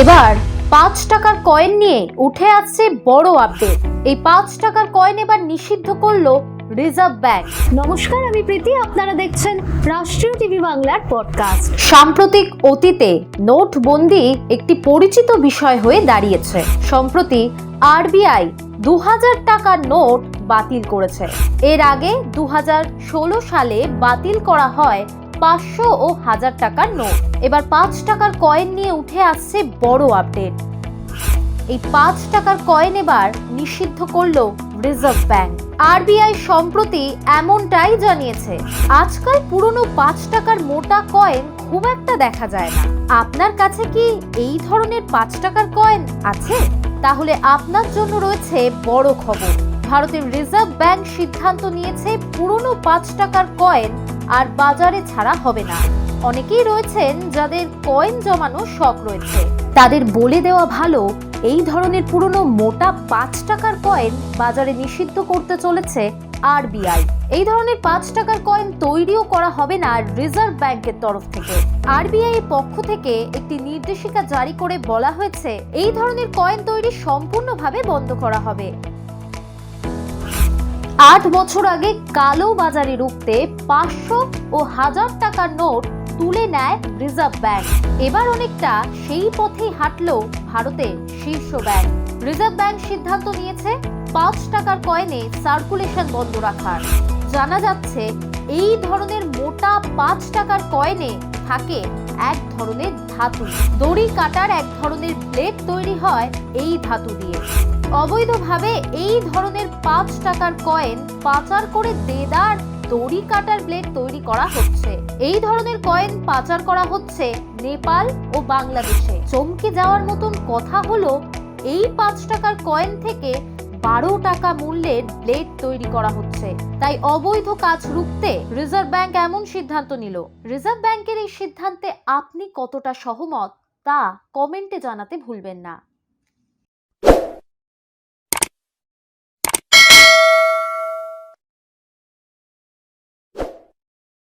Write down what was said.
এবার পাঁচ টাকার কয়েন নিয়ে উঠে আসছে বড় আপডেট এই পাঁচ টাকার কয়েন এবার নিষিদ্ধ করল রিজার্ভ ব্যাংক নমস্কার আমি প্রীতি আপনারা দেখছেন রাষ্ট্রীয় টিভি বাংলার পডকাস্ট সাম্প্রতিক অতীতে নোটবন্দি একটি পরিচিত বিষয় হয়ে দাঁড়িয়েছে। সম্প্রতি আরবিআই দু হাজার টাকার নোট বাতিল করেছে। এর আগে দু ষোলো সালে বাতিল করা হয় পাঁচশো ও হাজার টাকার নোট। এবার পাঁচ টাকার কয়েন নিয়ে উঠে আসছে বড় আপডেট। এই পাঁচ টাকার কয়েন এবার নিষিদ্ধ করল রিজার্ভ ব্যাংক। আরবিআই সম্প্রতি এমনটাই জানিয়েছে, আজকাল পুরনো পাঁচ টাকার মোটা কয়েন খুব একটা দেখা যায় না। আপনার কাছে কি এই ধরনের পাঁচ টাকার কয়েন আছে? তাহলে আপনার জন্য রয়েছে বড় খবর। ভারতের রিজার্ভ ব্যাংক সিদ্ধান্ত নিয়েছে পুরনো পাঁচ টাকার কয়েন আর বাজারে ছাড়া হবে না। অনেকেই রয়েছেন যাদের কয়েন জমানো শখ রয়েছে। তাদের বলে দেওয়া ভালো, এই ধরনের পুরনো মোটা পাঁচ টাকার কয়েন বাজারে নিষিদ্ধ করতে চলেছে আরবিআই। এই ধরনের পাঁচ টাকার কয়েন তৈরিও করা হবে না রিজার্ভ ব্যাংকের তরফ থেকে। আরবিআই এর পক্ষ থেকে একটি নির্দেশিকা জারি করে বলা হয়েছে, এই ধরনের কয়েন তৈরি সম্পূর্ণভাবে বন্ধ করা হবে। আট বছর আগে কালো বাজারে রুখতে পাঁচশো ও হাজার টাকার নোট তুলে নেয় রিজার্ভ ব্যাংক। এবার অনেকটা সেই পথেই হাঁটলো ভারতের শীর্ষ ব্যাংক। রিজার্ভ ব্যাংক সিদ্ধান্ত নিয়েছে পাঁচ টাকার কয়েনে সার্কুলেশন বন্ধ রাখার। জানা যাচ্ছে, এই ধরনের মোটা পাঁচ টাকার কয়েনে থাকে, এক ধরনের ধাতু। দড়ি কাটার এক ধরনের ব্লেড তৈরি হয় এই ধাতু দিয়ে। অবৈধভাবে এই ধরনের পাঁচ টাকার কয়েন পাচার করে দেদার দড়ি কাটার ব্লেড তৈরি করা হচ্ছে। এই ধরনের কয়েন পাচার করা হচ্ছে নেপাল ও বাংলাদেশে। চমকে যাওয়ার মতন কথা হলো, এই পাঁচ টাকার কয়েন থেকে বারো টাকা মূল্যের ব্লেড তৈরি করা হচ্ছে। তাই অবৈধ কাজ রুখতে রিজার্ভ ব্যাংক এমন সিদ্ধান্ত নিল। রিজার্ভ ব্যাংকের এই সিদ্ধান্তে আপনি কতটা সহমত তা কমেন্টে জানাতে ভুলবেন না।